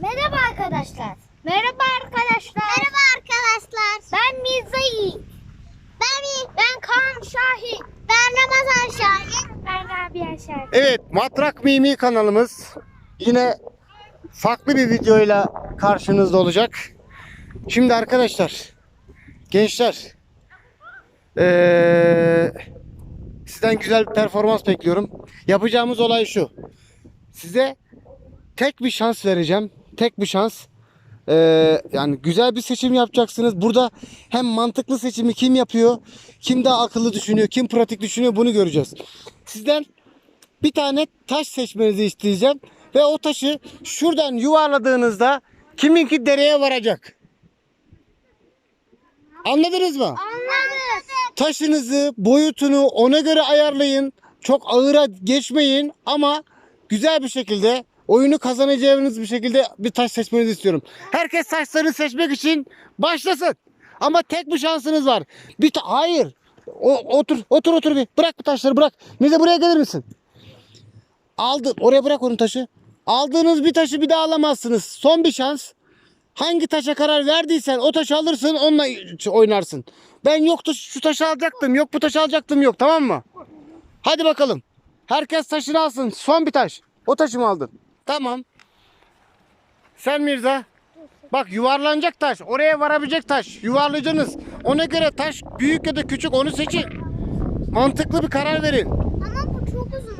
Merhaba arkadaşlar. Merhaba arkadaşlar. Merhaba arkadaşlar. Ben Mirza Yiğit. Ben Ben Kaan Şahin. Ben Ramazan Şahin. Ben Rabia Şahin. Evet, Matrak Mimi kanalımız yine farklı bir videoyla karşınızda olacak. Şimdi arkadaşlar, gençler, eee, sizden güzel bir performans bekliyorum. Yapacağımız olay şu. Size tek bir şans vereceğim. Tek bir şans. Eee, yani güzel bir seçim yapacaksınız. Burada hem mantıklı seçimi kim yapıyor, kim daha akıllı düşünüyor, kim pratik düşünüyor bunu göreceğiz. Sizden bir tane taş seçmenizi isteyeceğim. Ve o taşı şuradan yuvarladığınızda kiminki dereye varacak. Anladınız mı? Anladık. Taşınızı, boyutunu ona göre ayarlayın. Çok ağıra geçmeyin ama güzel bir şekilde oyunu kazanacağınız bir şekilde bir taş seçmenizi istiyorum. Herkes taşlarını seçmek için başlasın. Ama tek bir şansınız var. Bir ta- hayır. O, otur otur otur bir. Bırak bu taşları bırak. Bize buraya gelir misin? Aldı. Oraya bırak onun taşı. Aldığınız bir taşı bir daha alamazsınız. Son bir şans. Hangi taşa karar verdiysen o taşı alırsın onunla oynarsın. Ben yoktu şu taşı alacaktım yok bu taşı alacaktım yok tamam mı? Hadi bakalım. Herkes taşını alsın. Son bir taş. O taşı mı aldın? Tamam. Sen Mirza. Bak yuvarlanacak taş. Oraya varabilecek taş. Yuvarlayacaksınız. Ona göre taş büyük ya da küçük onu seçin. Mantıklı bir karar verin. Ama bu çok uzun.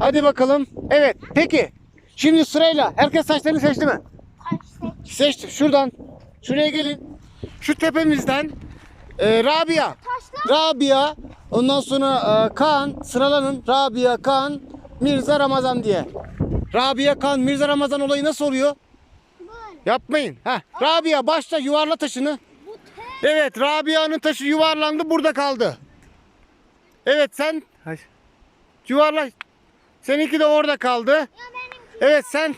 Hadi bakalım. Evet. Peki. Şimdi sırayla herkes taşlarını seçti mi? Seçti. Şuradan. Şuraya gelin. Şu tepemizden e, Rabia. Rabia. Ondan sonra e, Kaan. Sıralanın. Rabia, Kaan, Mirza, Ramazan diye. Rabia, Kaan, Mirza, Ramazan olayı nasıl oluyor? Yapmayın. Heh. Rabia başla yuvarla taşını. Evet Rabia'nın taşı yuvarlandı burada kaldı. Evet sen Hay. yuvarla. Seninki de orada kaldı. Evet sen.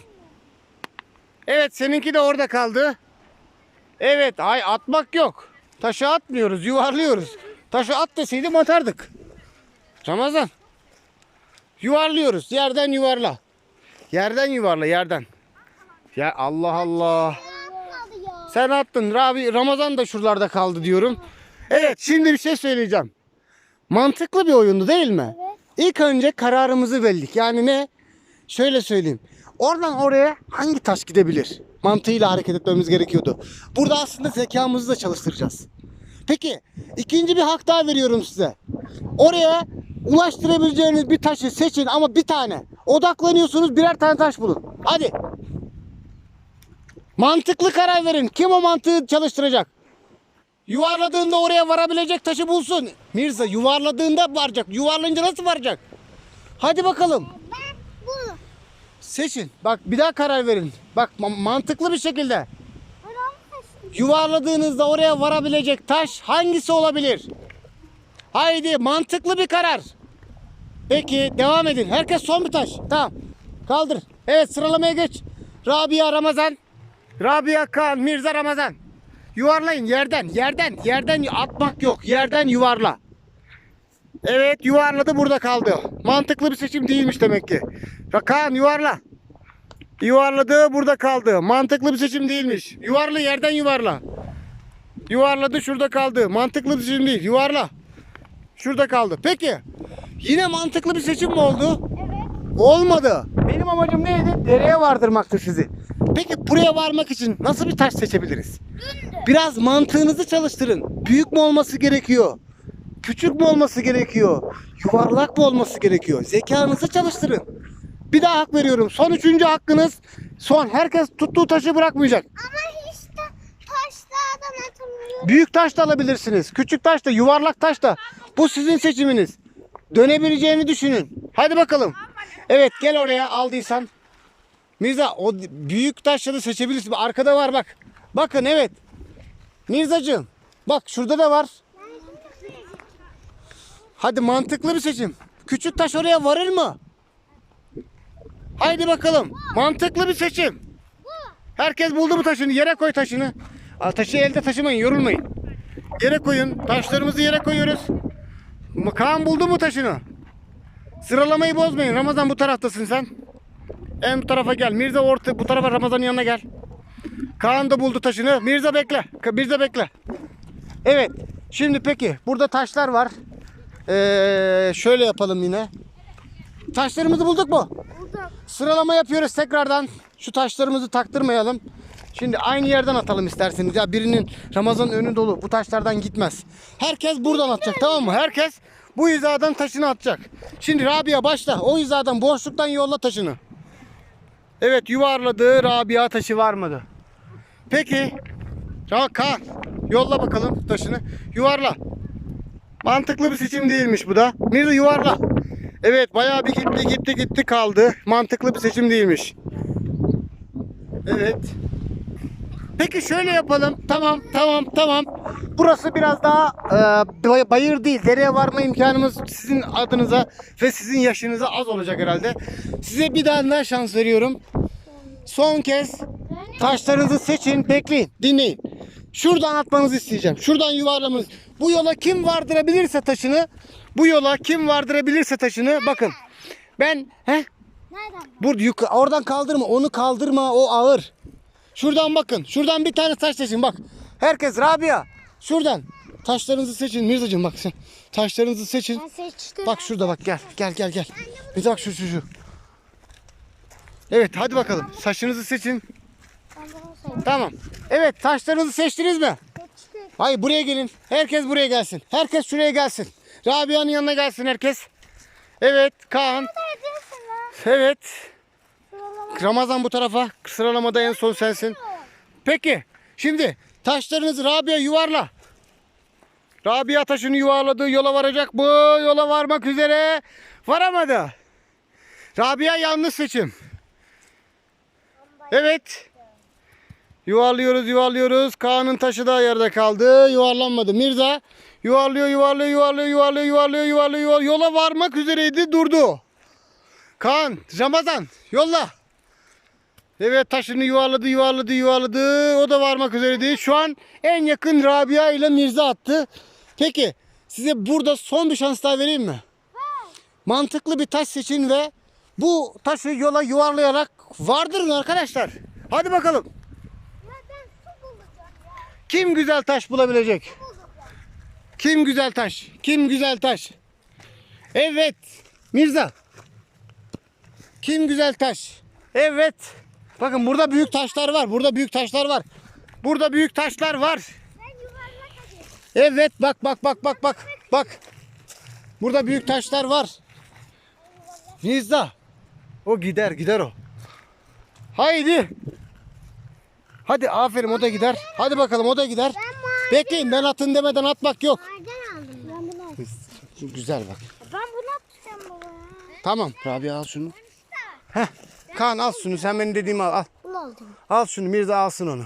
Evet seninki de orada kaldı. Evet ay atmak yok. Taşı atmıyoruz yuvarlıyoruz. Taşı at deseydim atardık. Ramazan. Yuvarlıyoruz. Yerden yuvarla. Yerden yuvarla yerden. Ya Allah Allah. Sen attın. Rabi, Ramazan da şuralarda kaldı diyorum. Evet şimdi bir şey söyleyeceğim. Mantıklı bir oyundu değil mi? İlk önce kararımızı verdik. Yani ne? Şöyle söyleyeyim. Oradan oraya hangi taş gidebilir? Mantığıyla hareket etmemiz gerekiyordu. Burada aslında zekamızı da çalıştıracağız. Peki ikinci bir hak daha veriyorum size. Oraya ulaştırabileceğiniz bir taşı seçin ama bir tane. Odaklanıyorsunuz birer tane taş bulun. Hadi. Mantıklı karar verin. Kim o mantığı çalıştıracak? Yuvarladığında oraya varabilecek taşı bulsun. Mirza yuvarladığında varacak. Yuvarlayınca nasıl varacak? Hadi bakalım. Ben bu. Seçin. Bak bir daha karar verin. Bak ma- mantıklı bir şekilde. Yuvarladığınızda oraya varabilecek taş hangisi olabilir? Haydi mantıklı bir karar. Peki devam edin. Herkes son bir taş. Tamam. Kaldır. Evet sıralamaya geç. Rabia Ramazan. Rabia Kaan Mirza Ramazan. Yuvarlayın yerden. Yerden. Yerden atmak yok. Yerden yuvarla. Evet yuvarladı burada kaldı. Mantıklı bir seçim değilmiş demek ki. Kaan yuvarla. Yuvarladı burada kaldı. Mantıklı bir seçim değilmiş. Yuvarla yerden yuvarla. Yuvarladı şurada kaldı. Mantıklı bir seçim değil. Yuvarla. Şurada kaldı. Peki. Yine mantıklı bir seçim mi oldu? Evet. Olmadı. Benim amacım neydi? Dereye vardırmaktı sizi. Peki buraya varmak için nasıl bir taş seçebiliriz? Biraz mantığınızı çalıştırın. Büyük mü olması gerekiyor? Küçük mü olması gerekiyor? Yuvarlak mı olması gerekiyor? Zekanızı çalıştırın. Bir daha hak veriyorum. Son üçüncü hakkınız. Son. Herkes tuttuğu taşı bırakmayacak. Ama hiç de taşlardan atamıyorum. Büyük taş da alabilirsiniz. Küçük taş da, yuvarlak taş da. Bu sizin seçiminiz. Dönebileceğini düşünün. Hadi bakalım. Evet gel oraya aldıysan. Mirza o büyük taşları seçebilirsin. Arkada var bak. Bakın evet. Mirzacığım. Bak şurada da var. Hadi mantıklı bir seçim. Küçük taş oraya varır mı? Haydi bakalım. Mantıklı bir seçim. Herkes buldu mu taşını? Yere koy taşını. Taşı elde taşımayın, yorulmayın. Yere koyun. Taşlarımızı yere koyuyoruz. Kaan buldu mu taşını? Sıralamayı bozmayın. Ramazan bu taraftasın sen. en bu tarafa gel. Mirza orta bu tarafa Ramazan'ın yanına gel. Kaan da buldu taşını. Mirza bekle. Mirza bekle. Evet. Şimdi peki burada taşlar var. Ee, şöyle yapalım yine. Taşlarımızı bulduk mu? Burada. Sıralama yapıyoruz tekrardan. Şu taşlarımızı taktırmayalım. Şimdi aynı yerden atalım isterseniz. Ya birinin Ramazan önü dolu. Bu taşlardan gitmez. Herkes buradan atacak tamam mı? Herkes bu hizadan taşını atacak. Şimdi Rabia başla. O hizadan boşluktan yolla taşını. Evet yuvarladı. Rabia taşı var mıydı? Peki. Kaan, yolla bakalım taşını. Yuvarla. Mantıklı bir seçim değilmiş bu da. Mirza yuvarla. Evet bayağı bir gitti gitti gitti kaldı. Mantıklı bir seçim değilmiş. Evet. Peki şöyle yapalım. Tamam tamam tamam. Burası biraz daha e, bay- bayır değil. Dereye varma imkanımız sizin adınıza ve sizin yaşınıza az olacak herhalde. Size bir daha daha şans veriyorum. Son kez taşlarınızı seçin. Bekleyin. Dinleyin. Şuradan atmanızı isteyeceğim. Şuradan yuvarlamanız. Bu yola kim vardırabilirse taşını bu yola kim vardırabilirse taşını bakın. Ben he Nereden? Burada yukarı oradan kaldırma. Onu kaldırma. O ağır. Şuradan bakın. Şuradan bir tane taş seçin. Bak. Herkes Rabia. Şuradan. Taşlarınızı seçin. Mirzacığım bak sen. Taşlarınızı seçin. Ben seçtim. Bak şurada bak gel. Gel gel gel. Bir bak şu şu şu. Evet hadi bakalım. Saçınızı seçin. Tamam. Evet taşlarınızı seçtiniz mi? Hayır buraya gelin. Herkes buraya gelsin. Herkes şuraya gelsin. Rabia'nın yanına gelsin herkes. Evet Kaan. Evet. Ramazan bu tarafa. Sıralamada en son sensin. Peki. Şimdi taşlarınızı Rabia yuvarla. Rabia taşını yuvarladı. Yola varacak. Bu yola varmak üzere. Varamadı. Rabia yanlış seçim. Evet. Yuvarlıyoruz yuvarlıyoruz. Kaan'ın taşı da yerde kaldı. Yuvarlanmadı. Mirza yuvarlıyor yuvarlıyor yuvarlıyor yuvarlıyor yuvarlıyor yuvarlıyor. yuvarlıyor. Yola varmak üzereydi durdu. Kaan, Ramazan yolla. Evet taşını yuvarladı yuvarladı yuvarladı. O da varmak üzereydi. Şu an en yakın Rabia ile Mirza attı. Peki size burada son bir şans daha vereyim mi? Mantıklı bir taş seçin ve bu taşı yola yuvarlayarak vardırın arkadaşlar. Hadi bakalım. Kim güzel taş bulabilecek? Kim güzel taş? Kim güzel taş? Evet. Mirza. Kim güzel taş? Evet. Bakın burada büyük taşlar var. Burada büyük taşlar var. Burada büyük taşlar var. Evet bak bak bak bak bak. Bak. Burada büyük taşlar var. Mirza. O gider gider o. Haydi. Hadi aferin o da gider. Hadi bakalım o da gider. Bekleyin ben atın demeden atmak yok. Nereden aldın? Ben bunu aldım. Güzel bak. Ben bunu atacağım baba. Tamam Rabia al şunu. Heh. Kaan al şunu sen benim dediğimi al. Al, al şunu Mirza alsın onu.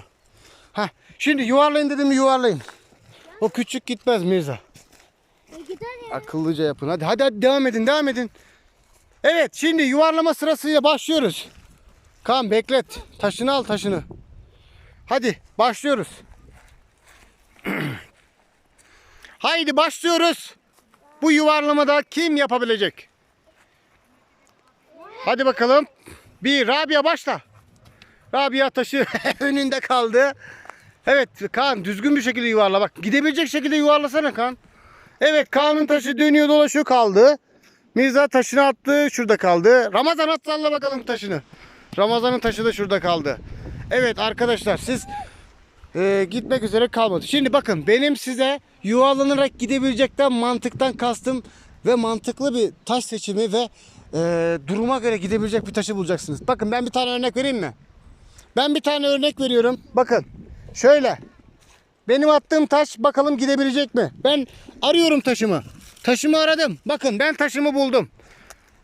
Heh. Şimdi yuvarlayın dediğimi yuvarlayın. O küçük gitmez Mirza. E gider ya. Akıllıca yapın. Hadi hadi, hadi devam edin devam edin. Evet şimdi yuvarlama sırasıyla başlıyoruz. Kaan beklet. Taşını al taşını. Hadi başlıyoruz. Haydi başlıyoruz. Bu yuvarlamada kim yapabilecek? Hadi bakalım. Bir Rabia başla. Rabia taşı önünde kaldı. Evet Kaan düzgün bir şekilde yuvarla bak. Gidebilecek şekilde yuvarlasana Kaan. Evet Kaan'ın taşı dönüyor dolaşıyor kaldı. Mirza taşını attı şurada kaldı. Ramazan at salla bakalım taşını. Ramazan'ın taşı da şurada kaldı. Evet arkadaşlar siz e, gitmek üzere kalmadı. Şimdi bakın benim size yuvarlanarak gidebilecekten mantıktan kastım ve mantıklı bir taş seçimi ve e, duruma göre gidebilecek bir taşı bulacaksınız. Bakın ben bir tane örnek vereyim mi? Ben bir tane örnek veriyorum. Bakın şöyle. Benim attığım taş bakalım gidebilecek mi? Ben arıyorum taşımı. Taşımı aradım. Bakın ben taşımı buldum.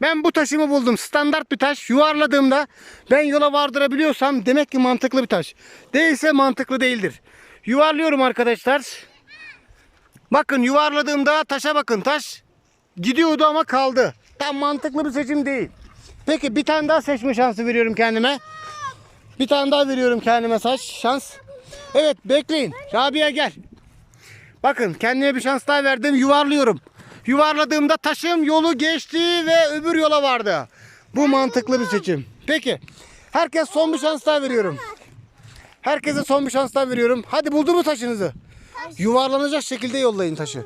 Ben bu taşımı buldum. Standart bir taş. Yuvarladığımda ben yola vardırabiliyorsam demek ki mantıklı bir taş. Değilse mantıklı değildir. Yuvarlıyorum arkadaşlar. Bakın yuvarladığımda taşa bakın. Taş gidiyordu ama kaldı. Tam mantıklı bir seçim değil. Peki bir tane daha seçme şansı veriyorum kendime. Bir tane daha veriyorum kendime saç şans. Evet bekleyin. Rabia gel. Bakın kendime bir şans daha verdim. Yuvarlıyorum. Yuvarladığımda taşım yolu geçti ve öbür yola vardı. Bu mantıklı bir seçim. Peki. Herkes son bir şans daha veriyorum. Herkese son bir şans daha veriyorum. Hadi buldu mu taşınızı? Yuvarlanacak şekilde yollayın taşı.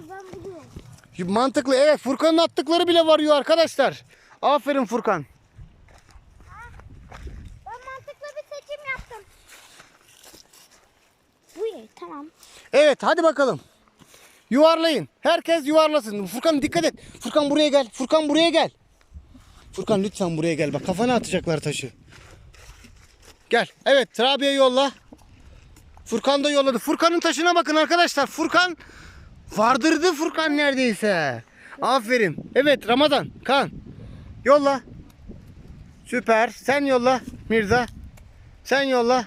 Mantıklı. Evet Furkan'ın attıkları bile varıyor arkadaşlar. Aferin Furkan. Ben mantıklı bir seçim yaptım. Bu iyi tamam. Evet hadi bakalım. Yuvarlayın. Herkes yuvarlasın. Furkan dikkat et. Furkan buraya gel. Furkan buraya gel. Furkan lütfen buraya gel. Bak kafana atacaklar taşı. Gel. Evet Rabia yolla. Furkan da yolladı. Furkan'ın taşına bakın arkadaşlar. Furkan vardırdı Furkan neredeyse. Aferin. Evet Ramazan. Kan. Yolla. Süper. Sen yolla Mirza. Sen yolla.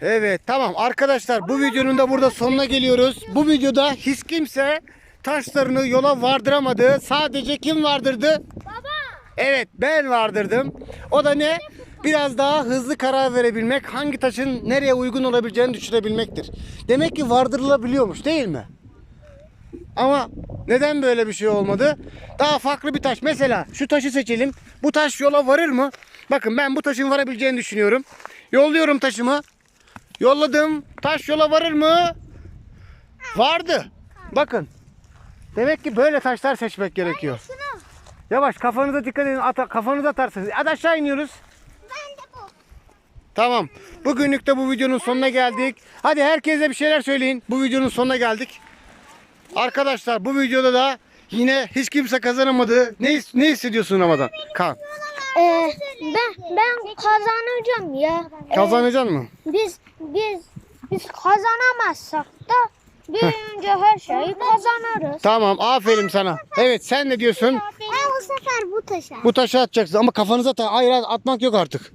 Evet tamam arkadaşlar bu videonun da burada sonuna geliyoruz. Bu videoda hiç kimse taşlarını yola vardıramadı. Sadece kim vardırdı? Baba. Evet ben vardırdım. O da ne? Biraz daha hızlı karar verebilmek, hangi taşın nereye uygun olabileceğini düşünebilmektir. Demek ki vardırılabiliyormuş değil mi? Ama neden böyle bir şey olmadı? Daha farklı bir taş. Mesela şu taşı seçelim. Bu taş yola varır mı? Bakın ben bu taşın varabileceğini düşünüyorum. Yolluyorum taşımı. Yolladım. Taş yola varır mı? Vardı. Bakın. Demek ki böyle taşlar seçmek gerekiyor. Yavaş kafanıza dikkat edin. Ata, kafanıza atarsınız. Hadi aşağı iniyoruz. Tamam. Bugünlük de bu videonun sonuna geldik. Hadi herkese bir şeyler söyleyin. Bu videonun sonuna geldik. Arkadaşlar bu videoda da yine hiç kimse kazanamadı. Ne, ne hissediyorsun Ramazan? Kan. Ee, ben ben kazanacağım ya. Ee, Kazanacaksın mı? biz biz biz kazanamazsak da bir önce her şeyi kazanırız. Tamam aferin sana. Evet sen ne diyorsun? Ben bu sefer bu taşa. Bu taşı atacaksın ama kafanıza ta hayır hayır, atmak yok artık.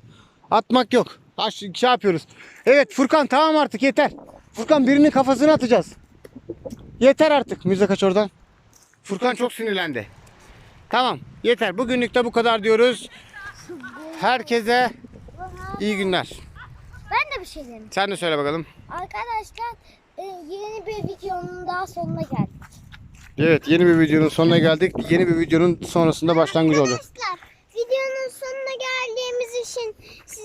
Atmak yok. Aş şey yapıyoruz. Evet Furkan tamam artık yeter. Furkan birinin kafasına atacağız. Yeter artık. Müze kaç oradan. Furkan çok sinirlendi. Tamam yeter. Bugünlük de bu kadar diyoruz. Herkese iyi günler. Ben de bir şey dedim. Sen de söyle bakalım. Arkadaşlar e, yeni bir videonun daha sonuna geldik. Evet yeni bir videonun sonuna geldik. Yeni bir videonun sonrasında başlangıcı olacak. Arkadaşlar videonun sonuna geldiğimiz için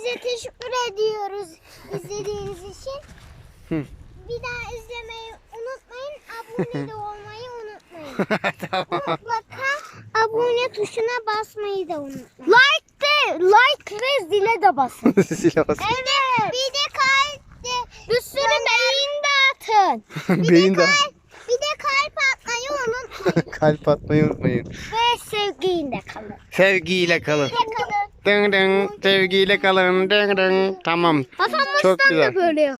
size teşekkür ediyoruz izlediğiniz için. Bir daha izlemeyi unutmayın. Abone de olmayı unutmayın. tamam. Mutlaka abone tuşuna basmayı da unutmayın. Like de, like ve zile de basın. Zile bas. Evet. Bir de kalp de. Bir sürü beyin de atın. Beyin de. Bir de kalp atmayı unutmayın. Kalp atmayı unutmayın. ve sevgiyle kalın. Sevgiyle kalın. kalın. Dın dın, sevgiyle kalın. Dın dın. Tamam. Hasan Çok güzel. böyle